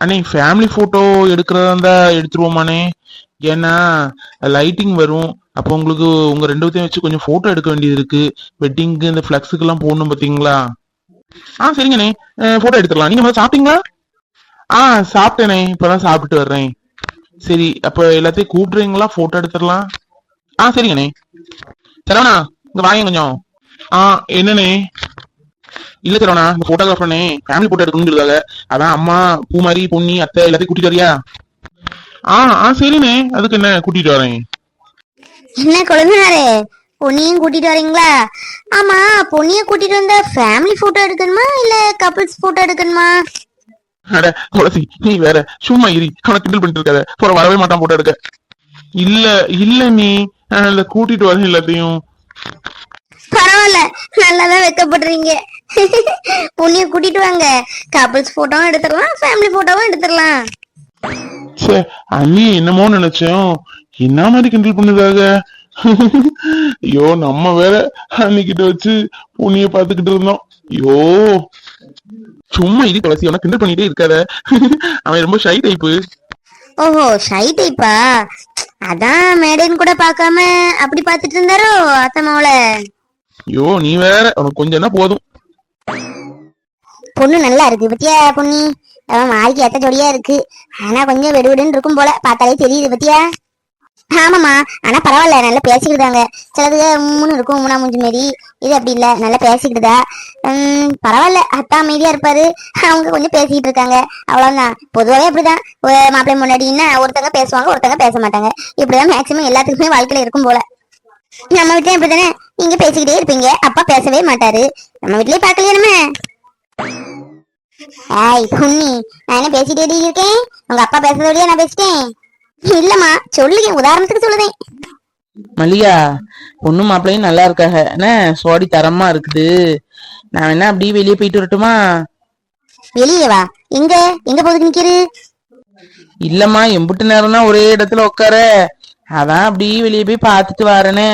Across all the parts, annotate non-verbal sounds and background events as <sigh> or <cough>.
அண்ணே family photo எடுக்கிறதா இருந்தால் எடுத்துருவோமாண்ணே? ஏன்னா லைட்டிங் வரும். அப்போ உங்களுக்கு உங்கள் ரெண்டு பேத்தையும் வச்சு கொஞ்சம் ஃபோட்டோ எடுக்க வேண்டியது இருக்குது வெட்டிங்க்கு இந்த ஃப்ளக்ஸுக்கெல்லாம் போடணும் பார்த்தீங்களா? ஆ சரிங்கண்ணே. ஃபோட்டோ எடுத்துடலாம். நீங்கள் முதல்ல சாப்பிட்டீங்களா? ஆ சாப்பிட்டேனே. இப்பதான் சாப்பிட்டு வர்றேன். சரி அப்போ எல்லாத்தையும் கூப்பிடுறீங்களா? ஃபோட்டோ எடுத்துடலாம். ஆ சரிங்கண்ணே. சரவணா இங்கே வாங்க கொஞ்சம். ஆ என்னண்ணே? இல்ல சரவணா இந்த போட்டோகிராஃபர்னே ஃபேமிலி போட்டோ சொல்லுவாங்க அதான் அம்மா பூமாரி பொன்னி அத்தை எல்லாத்தையும் கூட்டிட்டு வரியா? ஆ ஆ சரிண்ணே. அதுக்கு என்ன கூட்டிட்டு வரேன்? என்ன கொழுந்தனாரே? பொன்னியும் கூட்டிட்டு வரீங்களா? ஆமா பொன்னிய கூட்டிட்டு வந்தா ஃபேமிலி போட்டோ எடுக்கணுமா? இல்ல கப்பிள்ஸ் போட்டோ எடுக்கணுமா? அட துளசி நீ வேற சும்மா இரி. அவனை கிண்டல் பண்ணிட்டு இருக்காத. போற வரவே மாட்டான் போட்டோ எடுக்க. இல்ல இல்ல நீ. கூட்டிட்டு வரேன் எல்லாத்தையும். பரவாயில்ல. நல்லாதான் வைக்கப்படுறீங்க பொன்னிய கூட்டிட்டு வாங்க. கப்பிள்ஸ் போட்டோவும் எடுத்துடலாம் ஃபேமிலி போட்டோவும் எடுத்துடலாம். ச்சே அண்ணி என்னமோ நினைச்சோம் என்ன மாதிரி கிண்டல் பண்ணுதாக ஐயோ நம்ம வேற அன்னிக்கிட்ட வச்சு புண்ணிய பாத்துக்கிட்டு இருந்தோம். ஐயோ. சும்மா இது துளசி அவனை கிண்டல் பண்ணிட்டே இருக்காத. அவன் ரொம்ப ஷை டைப்பு ஓஹோ ஷை டைப்பா அதான் மேடைன்னு கூட பார்க்காம அப்படி பார்த்துட்டு இருந்தாரோ அத்தம்மாவள ஐயோ நீ வேற. அவனுக்கு கொஞ்சம்னா போதும். பொண்ணு நல்லா இருக்கு பத்தியா பொண்ணி அவன் மாறிக்கு எத்த ஜோடியா இருக்கு. ஆனா கொஞ்சம் வெடுவெடுன்னு இருக்கும் போல. பார்த்தாலே தெரியுது பத்தியா? ஆமாமா ஆனா பரவாயில்ல. நல்லா பேசிக்கிட்டாங்க சிலது மூணு இருக்கும். மூணா மூஞ்சு மாரி. இது அப்படி இல்ல. நல்லா பேசிக்கிட்டுதா உம் பரவாயில்ல. அத்தா அமைதியா இருப்பாரு. அவங்க கொஞ்சம் பேசிக்கிட்டு இருக்காங்க. அவ்வளவுதான். பொதுவாகவே அப்படிதான். மாப்பிள்ளை முன்னாடின்னா ஒருத்தங்க பேசுவாங்க ஒருத்தங்க பேச மாட்டாங்க. இப்படிதான் மேக்சிமம் எல்லாத்துக்குமே வாழ்க்கையில இருக்கும் போல. நம்ம வீட்லயும் இப்படிதானே. நீங்க பேசிக்கிட்டே இருப்பீங்க. அப்பா பேசவே மாட்டாரு. நம்ம வீட்லயே பாக்கலையே நம்ம? ஏய் புண்ணி நான் என்ன பேசிட்டே இருக்கேன்? உங்க அப்பா பேசுறதோடய நான் பேசிட்டேன். இல்லம்மா சொல்லுங்க உதாரணத்துக்கு சொல்லுதேன். மல்லிகா பொண்ணு மாப்பிள்ளையும் நல்லா இருக்காக என்ன சோடி தரமா இருக்குது? நான் வேணா அப்படியே வெளியே போயிட்டு வரட்டுமா? வெளியே வா. எங்க? எங்க போதுக்கு நிக்கிறு இல்லம்மா எம்புட்டு நேரம்னா ஒரே இடத்துல உட்கார. அதான் அப்படியே வெளியே போய் பார்த்துட்டு வரேனே.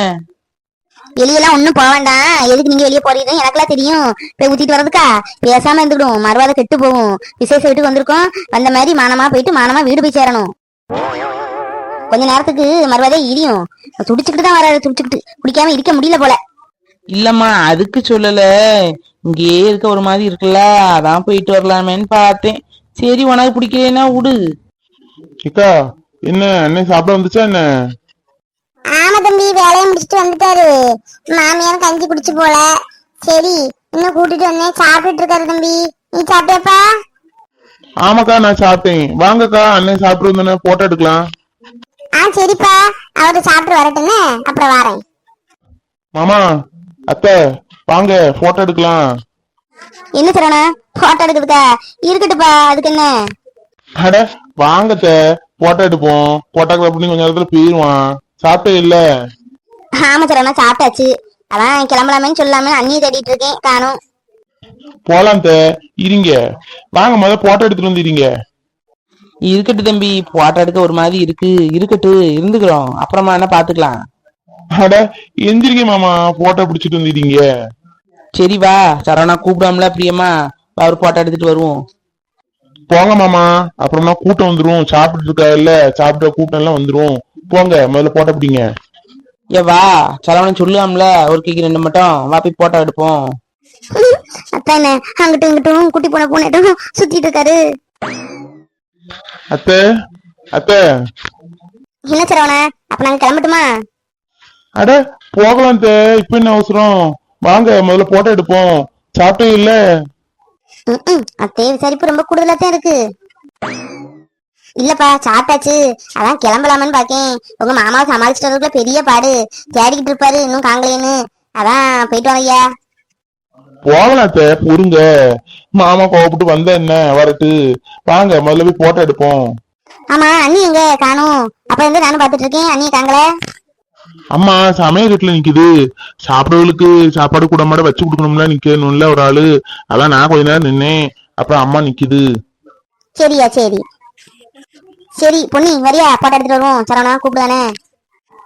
வெளியெல்லாம் ஒண்ணும் போக வேண்டாம். எதுக்கு நீங்க வெளியே போறீங்க எனக்கெல்லாம் தெரியும். போய் ஊத்திட்டு வர்றதுக்கா? பேசாம இருந்துடும் மறுவாத கெட்டு போகும் விசேஷ வீட்டுக்கு வந்திருக்கோம். வந்த மாதிரி மானமா போயிட்டு மானமா வீடு போய் சேரணும். கொஞ்ச நேரத்துக்கு மறுவாதே இடியும். துடிச்சுக்கிட்டு தான் வராது துடிச்சுக்கிட்டு. குடிக்காம இருக்க முடியல போல. இல்லம்மா அதுக்கு சொல்லல. இங்கேயே இருக்க ஒரு மாதிரி இருக்குல்ல. அதான் போயிட்டு வரலாமேன்னு பார்த்தேன். சரி உனக்கு பிடிக்கலன்னா விடு என்ன? அண்ணன் சாப்பிட வந்துச்சா என்ன? ஆமா தம்பி வேலையை முடிச்சுட்டு வந்துட்டாரு. மாமியார் கஞ்சி குடிச்சு போல. சரி இன்னும் கூட்டிட்டு வந்தேன். சாப்பிட்டுட்டு இருக்காரு தம்பி. நீ சாப்பிட்டியாப்பா? ஆமாக்கா நான் சாப்பிட்டேன். வாங்கக்கா அண்ணன் சாப்பிட்டு வந்தோன்னே போட்டோ எடுக்கலாம். ஆ சரிப்பா. அவரு சாப்பிட்டு வரட்டுன்னு அப்புறம் வரேன். மாமா அத்தை வாங்க போட்டோ எடுக்கலாம். என்ன சரணா போட்டோ எடுக்கிறதுக்கா? இருக்கட்டுப்பா அதுக்கு என்ன? அட வாங்கத்த போட்டோ எடுப்போம். போட்டோகிராஃபர் கொஞ்ச நேரத்துல போயிருவான். சாப்பிட்டே இல்ல ஆமா சரணா சாப்பிட்டாச்சு. அதான் கிளம்பலாமேன்னு சொல்லாம அண்ணியை தேடிட்டு இருக்கேன் காணும். போலாம் தே இருங்க. வாங்க முத போட்டோ எடுத்துட்டு வந்து இருங்க. இருக்கட்டு தம்பி போட்டோ எடுக்க ஒரு மாதிரி இருக்கு. இருக்கட்டு இருந்துக்கிறோம். அப்புறமா என்ன பாத்துக்கலாம் அட எந்திரிங்க மாமா போட்டோ பிடிச்சிட்டு வந்துட்டீங்க சரி வா சரவணா கூப்பிடாமல பிரியமா ஒரு போட்டோ எடுத்துட்டு வருவோம். போங்க மாமா அப்புறமா கூட்டம் வந்துரும். சாப்பிட்டு இருக்கா இல்ல சாப்பிட்ட கூட்டம் எல்லாம் வந்துரும். போங்க முதல்ல போட்டோ பிடிங்க. ஏ வா. சரவணன் சொல்லாம்ல ஒரு கேக்கு ரெண்டு மட்டும். வா போய் போட்டோ எடுப்போம். அத்தான் அங்கிட்டும் இங்கிட்டும் குட்டி போன பூனைட்டும் சுத்திட்டு இருக்காரு. அத்தை அத்தை. என்ன சரவணா அப்ப நாங்க கிளம்பட்டுமா? அட போகலாம் தே இப்ப என்ன அவசரம்? வாங்க முதல்ல போட்டோ எடுப்போம். சாப்பிட்டே இல்ல. ம்ம். அத்தைய விசாரிப்பு ரொம்ப கூடுதலா தான் இருக்கு. இல்லப்பா சாப்பிட்டாச்சு. அதான் கிளம்பலாமான்னு பாக்கேன். உங்க மாமாவை சமாளிச்சுட்டு பெரிய பாடு. தேடிக்கிட்டு இருப்பாரு இன்னும் காங்கலேன்னு அதான் போயிட்டு போகலாம் அத்தை. பொறுங்க மாமா கோவப்பட்டு வந்த என்ன? வரட்டு. வாங்க முதல்ல போய் போட்டோ எடுப்போம். ஆமா அண்ணி எங்க? காணும். அப்ப இருந்து நானும் பாத்துட்டு இருக்கேன். அண்ணி காங்கல அம்மா சமையல் வீட்டுல நிக்குது. சாப்பிடவங்களுக்கு சாப்பாடு கூட மாட வச்சு கொடுக்கணும்ல நிக்கணும்ல ஒரு ஆளு. அதான் நான் கொஞ்ச நேரம் நின்னேன். அப்புறம் அம்மா நிக்குது. சரியா சரி. சரி பொன்னி வரியா? போட்டோ எடுத்துட்டு வருவோம். சரவணா கூப்பிடுதானே?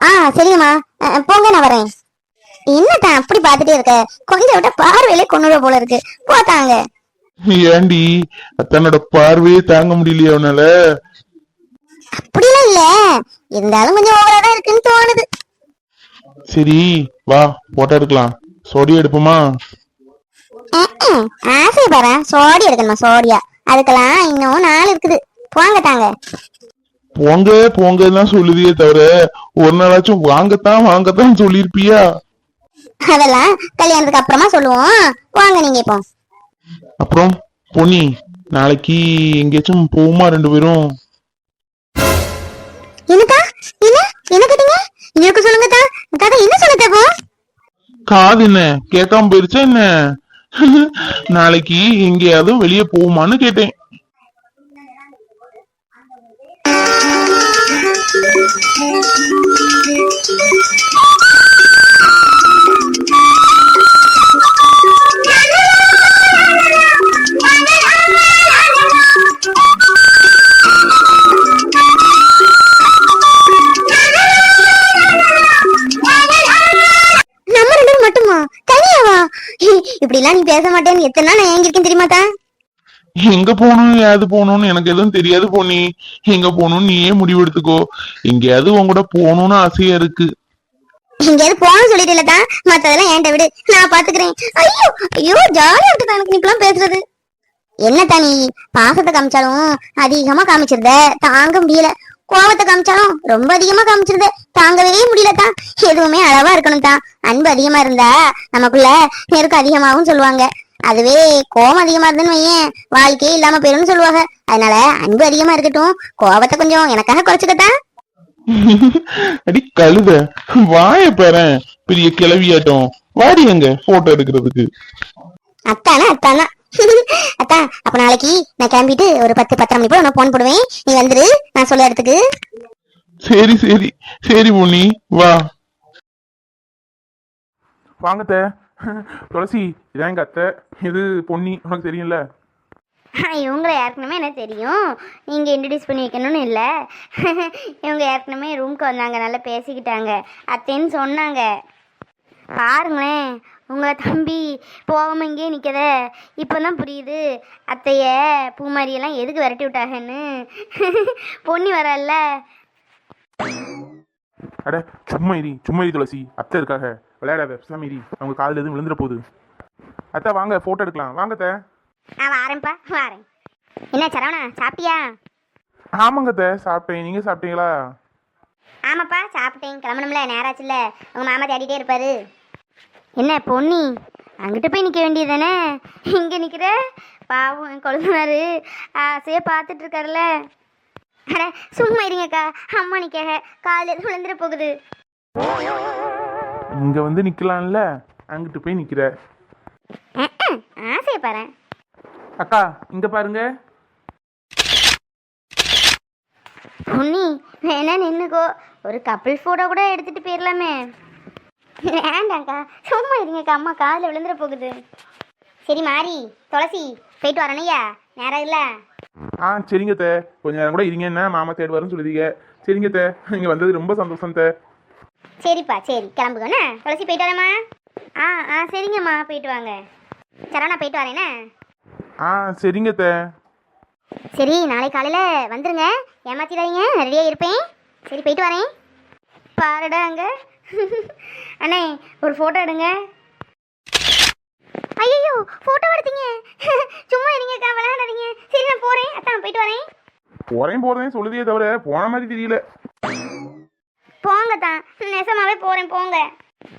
ஆ சரிங்கம்மா. போங்க நான் வரேன். என்னத்தான் அப்படி பார்த்துட்டே இருக்க? கொஞ்சம் விட்ட பார்வையிலே கொண்டு போல இருக்கு. போத்தாங்க ஏண்டி தன்னோட பார்வையே தாங்க முடியலையா அவனால? அப்படிலாம் இல்ல. இருந்தாலும் கொஞ்சம் ஓவரா தான் இருக்குன்னு தோணுது. சரி வா போட்டோ எடுக்கலாம். சோடி எடுப்போமா. ஆசை பாரு. சோடி எடுக்கணுமா? சோடியா. அதுக்கெல்லாம் இன்னும் நாள் இருக்குது. போங்க தாங்க. போங்க போங்கன்னு சொல்லுதியே தவிர ஒரு நாளாச்சும் வாங்கத்தான் வாங்கத்தான் சொல்லியிருப்பியா? அதெல்லாம் கல்யாணத்துக்கு அப்புறமா சொல்லுவோம். வாங்க நீங்க இப்போ. அப்புறம் பொன்னி நாளைக்கு எங்கேயாச்சும் போகுமா ரெண்டு பேரும்? என்னக்கா என்ன? என்ன கேட்டீங்க? எனக்கு சொல்லுங்க தாத்தா என்ன சொல்லுங்க காது என்ன? கேட்காம போயிருச்சா என்ன? நாளைக்கு எங்கேயாவது வெளியே போகுமான்னு கேட்டேன். இப்படி எல்லாம் நீ பேச மாட்டேன்னு எத்தனை நாள் நான் ஏங்கிருக்கேன் தெரியுமாக்கா எங்க போகணும் ஏது போகணும்னு எனக்கு எதுவும் தெரியாது போனி எங்க போகணும்னு நீயே முடிவு எடுத்துக்கோ. எங்கேயாவது உன் கூட போகணும்னு ஆசையா இருக்கு. எங்கேயாவது போகணும்னு சொல்லிட்டு மத்ததெல்லாம் என்கிட்ட விடு. நான் பாத்துக்கிறேன். ஐயோ ஐயோ ஜாலியா இருக்கு எனக்கு நீ இப்பெல்லாம் பேசுறது. என்ன தனி? பாசத்தை காமிச்சாலும் அதிகமா காமிச்சிருந்த தாங்க முடியல. கோபத்தை காமிச்சாலும் ரொம்ப அதிகமா காமிச்சிருந்த தாங்கவே முடியலதான் எதுவுமே அளவா இருக்கணும் தான் அன்பு அதிகமா இருந்தா நமக்குள்ள நெருக்கம் அதிகமாகவும் சொல்லுவாங்க. அதுவே கோவம் அதிகமா இருந்துன்னு வையேன். வாழ்க்கையே இல்லாம போயிரும்னு சொல்லுவாங்க. அதனால அன்பு அதிகமா இருக்கட்டும். கோவத்தை கொஞ்சம் எனக்காக குறைச்சுக்கத்தான் அடி கழுத. வாய பேரன் பெரிய கிளவியாட்டம். வாடி எங்க போட்டோ எடுக்கிறதுக்கு. அத்தானா அத்தானா? அத்தா அப்ப நாளைக்கு நான் கிளம்பிட்டு ஒரு பத்து பத்தரை மணி போல நான் போன் போடுவேன். நீ வந்துரு நான் சொல்ல இடத்துக்கு. சரி சரி. சரி பொன்னி வா. வாங்கத்த <laughs> துளசி இதான் எங்க அத்தை. இது பொன்னி. உனக்கு தெரியும்ல? <laughs> இவங்கள ஏற்கனவே எனக்கு தெரியும்? நீங்கள் இன்ட்ரடியூஸ் பண்ணி வைக்கணும்னு இல்லை. <laughs> இவங்க ஏற்கனவே ரூம்க்கு வந்தாங்க. நல்லா பேசிக்கிட்டாங்க. அத்தைன்னு சொன்னாங்க. பாருங்களேன். உங்கள் தம்பி போகாம இங்கேயே நிற்கத இப்போ தான் புரியுது. அத்தைய பூமாரியெல்லாம் எதுக்கு விரட்டி விட்டாங்கன்னு. பொன்னி வரல அட சும்மா இரி. சும்மா இரி துளசி. அத்தை இருக்காக விளையாடாத பேசாம இரி. அவங்க காலில் எதுவும் விழுந்துற போகுது. அத்தை வாங்க போட்டோ எடுக்கலாம். வாங்க அத்தை. ஆ வாரேன்ப்பா. வாரேன். என்ன சரவணா சாப்பிட்டியா? ஆமாங்க அத்தை. சாப்பிட்டேன். நீங்க சாப்பிட்டீங்களா? ஆமாப்பா சாப்பிட்டேன். கிளம்பணும்ல நேராச்சுல்ல. உங்கள் மாமா தேடிட்டே இருப்பாரு. என்ன பொன்னி? அங்கிட்டு போய் நிற்க வேண்டியது தானே இங்கே நிற்கிற பாவம் கொழுந்தனாரு. ஆசையே பார்த்துட்டு இருக்காருல்ல. அட சும்மா இருங்கக்கா. அம்மா நிற்க காலையில் விழுந்துட போகுது. இங்க வந்து நிக்கலாம்ல? அங்கிட்டு போய் நிக்கிற. ம்ம், ஆசையை பாரு. அக்கா இங்க பாருங்க. பொன்னி வேணா நின்னுக்கோ. ஒரு கப்பிள் ஃபோட்டோ கூட எடுத்துட்டு போயிடலாமே வேண்டாங்க்கா சும்மா இருங்கக்கா அம்மா காதில் விழுந்துட போகுது. சரி மாறி. துளசி போயிட்டு வரணையா நேரம் இல்லை. ஆ சரிங்க அத்தை கொஞ்ச நேரம் கூட இருங்க. என்ன மாமா தேடி வரும்னு சொல்லுதீங்க சரிங்க அத்தை இங்க வந்தது ரொம்ப சந்தோஷம் அத்தை சரிப்பா சரி. கிளம்புங்கண்ணா துளசி போயிட்டு வரேம்மா. ஆ ஆ சரிங்கம்மா. போயிட்டு வாங்க. சரவணா போயிட்டு வரேண்ணே ஆ சரிங்க அத்தை சரி நாளை காலையில் வந்துருங்க. ஏமாத்திடாதீங்க. ரெடியாக இருப்பேன். சரி போயிட்டு வரேன். பாருடா அங்க. அண்ணே ஒரு ஃபோட்டோ எடுங்க. ஐயோ ஃபோட்டோ எடுத்தீங்க. சும்மா இருங்கக்கா விளையாடாதீங்க. சரி நான் போகிறேன் அத்தான் போயிட்டு வரேன். போறேன் போறேன் சொல்லுதே தவிர போன மாதிரி தெரியல. போங்க தான் நெசமாவே போகிறேன் போங்க.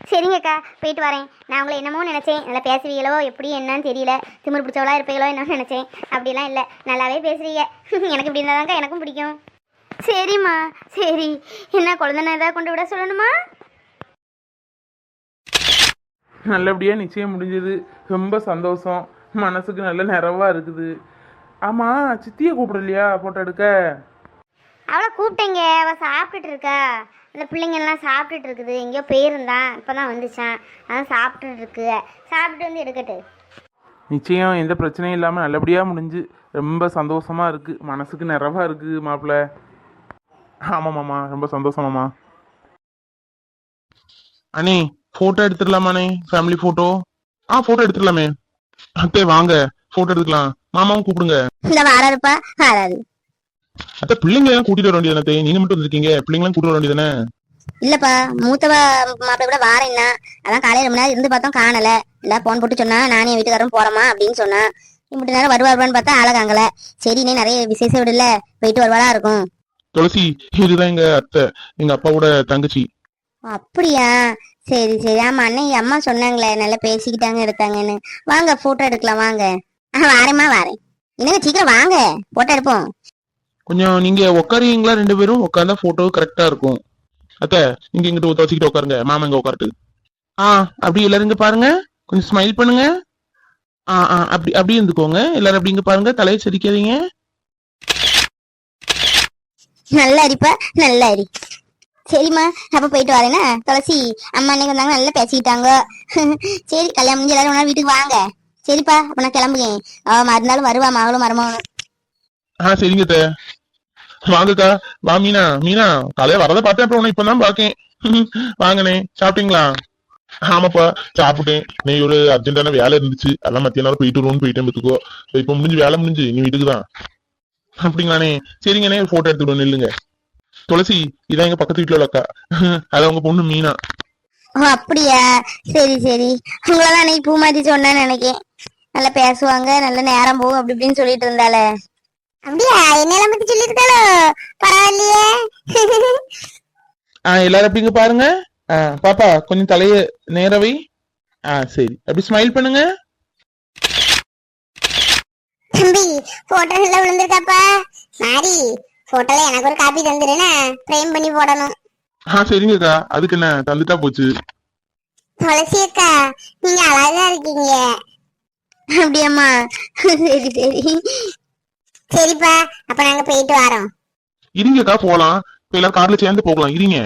சரிங்கக்கா போயிட்டு வரேன். நான் உங்களை என்னமோ நினச்சேன். நல்லா பேசுவீங்களோ எப்படி என்னன்னு தெரியல. திமிரு பிடிச்சவளா இருப்பீங்களோ என்னன்னு நினச்சேன். அப்படிலாம் இல்லை. நல்லாவே பேசுறீங்க. எனக்கு இப்படி இருந்தாதாங்க எனக்கும் பிடிக்கும். சரிம்மா சரி. என்ன குழந்தை ஏதாவது கொண்டு விட சொல்லணுமா? நல்லபடியா நிச்சயம் முடிஞ்சது. ரொம்ப சந்தோஷம். மனசுக்கு நல்ல நிறைவா இருக்குது. ஆமா சித்தியை கூப்பிடலையா போட்டோ எடுக்க? அவளை கூப்பிட்டேங்க. அவள் சாப்பிட்டுட்டு இருக்கா. இந்த பிள்ளைங்க எல்லாம் சாப்பிட்டுட்டு இருக்குது எங்கேயோ போயிருந்தான். இப்போ தான் வந்துச்சான். அதான் சாப்பிட்டுட்டு இருக்கு சாப்பிட்டு வந்து எடுக்கட்டு. நிச்சயம் எந்த பிரச்சனையும் இல்லாம நல்லபடியா முடிஞ்சு ரொம்ப சந்தோஷமா இருக்கு. மனசுக்கு நிறைவா இருக்கு மாப்பிள்ள. ஆமா மாமா. ரொம்ப சந்தோஷம் மாமா. அண்ணே போட்டோ எடுத்துடலாமாண்ணே ஃபேமிலி போட்டோ ஆ போட்டோ எடுத்துடலாமே. அத்தே வாங்க. போட்டோ எடுத்துக்கலாம். மாமாவும் கூப்பிடுங்க. இந்த வாராருப்பா வாராரு அத்தை பிள்ளைங்க எல்லாம் கூட்டிட்டு வர வேண்டியதானே அத்தை? நீங்க மட்டும் வந்திருக்கீங்க. பிள்ளைங்களாம் கூட்டிட்டு வர வேண்டியதானே இல்லப்பா மூத்தவ மாப்பிள்ளை கூட வாரேன்னா அதான் காலையில ரொம்ப நேரம் இருந்து பார்த்தோம் காணல. இல்ல போன் போட்டு சொன்னா நானே என் வீட்டுக்காரரும் போறோமா அப்படின்னு சொன்னா இப்படி நேரம் வருவாருன்னு பார்த்தா ஆளகாங்கல சரி நீ நிறைய விசேஷ விடல போயிட்டு வருவாளா இருக்கும். துளசி இதுதான் எங்க அத்தை எங்க அப்பாவோட தங்கச்சி. அப்படியா? சரி சரி. ஆமா அன்னைக்கு அம்மா சொன்னாங்களே நல்லா பேசிக்கிட்டாங்க எடுத்தாங்கன்னு. வாங்க போட்டோ எடுக்கலாம் வாங்க. ஆ வாரேம்மா வாரேன். என்னங்க சீக்கிரம் வாங்க. போட்டோ எடுப்போம். கொஞ்சம் நீங்க உட்காருவீங்களா ரெண்டு பேரும்? உட்கார்ந்தா போட்டோ கரெக்டா இருக்கும். அத்தை நீங்க இங்கிட்ட துவச்சிக்கிட்டு உட்காருங்க மாமா இங்க உட்காரட்டு ஆ அப்படி எல்லாரும் இங்க பாருங்க. கொஞ்சம் ஸ்மைல் பண்ணுங்க. ஆ ஆ அப்படி அப்படி இருந்துக்கோங்க. எல்லாரும் அப்படி இங்க பாருங்க. தலையை சிரிக்காதீங்க நல்லா அரிப்பா நல்லா அரி சரிம்மா அப்ப போயிட்டு வரேனா. துளசி அம்மா அன்னைக்கு வந்தாங்க. நல்லா பேசிக்கிட்டாங்க. சரி கல்யாணம் முடிஞ்சு எல்லாரும் ஒண்ணா வீட்டுக்கு வாங்க. சரிப்பா அப்ப நான் கிளம்புறேன். அவ மறுநாள் வருவா. மகளும் மருமகனும் ஆ சரிங்க வாங்கக்கா. வா மீனா. மீனா காலையில வரதை பார்த்தேன் அப்புறம் உன்னை இப்பதான் பாக்கேன் <laughs> வாங்கண்ணே சாப்பிட்டீங்களா? ஆமாப்பா சாப்பிட்டேன். நீ ஒரு அர்ஜென்டான வேலை இருந்துச்சு. அதெல்லாம் மத்திய நேரம் போயிட்டு வருவோம்னு போயிட்டேன் பார்த்துக்கோ. இப்ப முடிஞ்சு வேலை முடிஞ்சு நீ வீட்டுக்கு தான் அப்படிங்களாண்ணே சரிங்கண்ணே போட்டோ எடுத்துக்கிட்டு நில்லுங்க. துளசி இதான் எங்க பக்கத்து வீட்டுல அக்கா. <laughs> அது அவங்க பொண்ணு மீனா. ஓ அப்படியா? சரி சரி. உங்களதான் அன்னைக்கு பூ சொன்னேன்னு நினைக்கேன். நல்லா பேசுவாங்க நல்ல நேரம் போகும் அப்படி இப்படின்னு சொல்லிட்டு இருந்தாலே அப்படியா? என்னெல்லாம் பத்தி சொல்லியிருக்காளோ? பரவாயில்லையே. ஆ எல்லாரும் அப்படி இங்க பாருங்க? ஆ பாப்பா கொஞ்சம் தலைய நேரவை ஆ சரி. அப்படி ஸ்மைல் பண்ணுங்க. தம்பி போட்டோ நல்லா விழுந்திருக்காப்பா. மாறி போட்டோல எனக்கு ஒரு காப்பி தந்துருனா ஃப்ரேம் பண்ணி போடணும். ஆ சரிங்கக்கா அதுக்கு என்ன தந்துட்டா போச்சு. துளசி அக்கா நீங்க அழகா இருக்கீங்க. அப்படியாம்மா. சரி சரி. சரிப்பா அப்ப நாங்க போயிட்டு வரோம். இருங்கக்கா போலாம். இப்ப எல்லாரும் கார்ல சேர்ந்து போகலாம். இருங்க.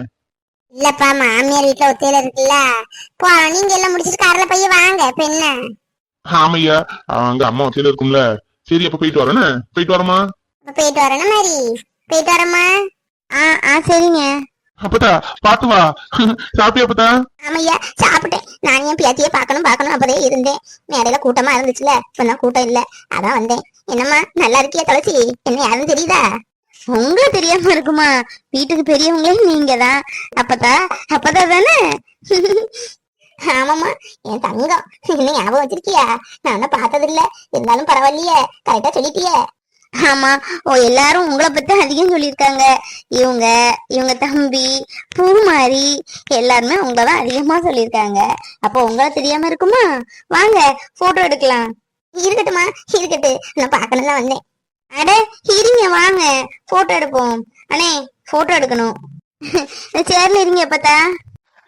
இல்லப்பா மாமியார் வீட்டுல ஒத்தையில இருக்குல்ல. போறோம் நீங்க எல்லாம் முடிச்சிட்டு கார்ல போய் வாங்க. இப்ப என்ன? ஆமையா அங்க அம்மா வச்சில இருக்கும்ல. சரி அப்ப போயிட்டு வரேன்னு போயிட்டு வரமா? அப்ப போயிட்டு வரேன்னா மாதிரி? போயிட்டு வரேம்மா ஆ ஆ சரிங்க. அப்பதா பாத்து வா. சாப்பிட்டியா அப்பதா ஆமையா சாப்பிட்டேன். நான் என் பேத்தியை பார்க்கணும் பார்க்கணும். அப்பதே இருந்தேன். மேடையில கூட்டமா இருந்துச்சுல இப்பதான் கூட்டம் இல்ல. அதான் வந்தேன். என்னம்மா நல்லா இருக்கியா துளசி. என்ன யாரும் தெரியுதா? உங்கள தெரியாம இருக்குமா? வீட்டுக்கு பெரியவங்களே நீங்க தான் அப்பதா அப்பதா தானே? ஆமாமா என் தங்கம். என்ன ஞாபகம் வச்சிருக்கியா? நான் ஒன்னும் பார்த்தது இல்ல இருந்தாலும் பரவாயில்லையே. கரெக்டா சொல்லிட்டியே. ஆமா ஓ எல்லாரும் உங்களை பத்தி அதிகம் சொல்லியிருக்காங்க. இவங்க இவங்க தம்பி பூமாரி எல்லாருமே உங்களை தான் அதிகமா சொல்லியிருக்காங்க. அப்போ உங்களை தெரியாம இருக்குமா? வாங்க போட்டோ எடுக்கலாம். இருக்கட்டுமா இருக்கட்டு. நான் பார்க்கணும் தான் வந்தேன். அட இருங்க வாங்க. போட்டோ எடுப்போம். அண்ணே போட்டோ எடுக்கணும். <laughs> சேர்ல இருங்க பார்த்தா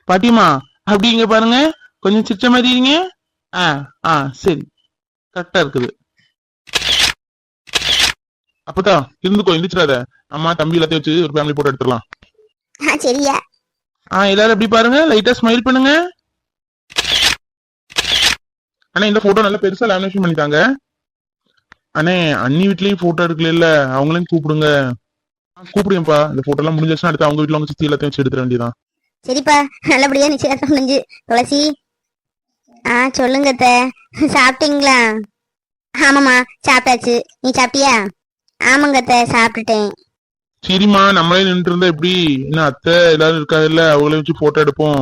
பாட்டிமா அப்படி இங்க பாருங்க. கொஞ்சம் சிரிச்ச மாதிரி இருங்க. ஆ ஆ சரி. கரெக்டா இருக்குது. அப்பதா இருந்துக்கோ எந்திரிச்சிடாத. அம்மா தம்பி எல்லாத்தையும் வச்சு ஒரு ஃபேமிலி போட்டோ எடுத்துடலாம். ஆ சரியா. ஆ எல்லாரும் எப்படி பாருங்க? லைட்டா ஸ்மைல் பண்ணுங்க. அண்ணா இந்த போட்டோ நல்லா பெருசா லேமினேஷன் பண்ணிட்டாங்க. அண்ணே அண்ணி வீட்லயும் போட்டோ எடுக்கல அவங்களையும் கூப்பிடுங்க. கூப்பிடுங்கப்பா. இந்த போட்டோ எல்லாம் முடிஞ்சிச்சுன்னா அடுத்து அவங்க வீட்டுல அவங்க சுத்தி எல்லாத்தையும் வச்சு எடுத்துட வேண்டியதான் சரிப்பா. நல்லபடியா நிச்சயதார்த்தம் முடிஞ்சு. துளசி. ஆ சொல்லுங்க அத்தை. சாப்பிட்டீங்களா? ஆமாம்மா சாப்பிட்டாச்சு. நீ சாப்பிட்டியா? ஆமாங்க அத்தை சாப்பிட்டுட்டேன். சரிம்மா நம்மளே நின்று இருந்தா எப்படி? இன்னும் அத்தை எல்லாரும் இருக்காது இல்ல அவங்களே வச்சு போட்டோ எடுப்போம்.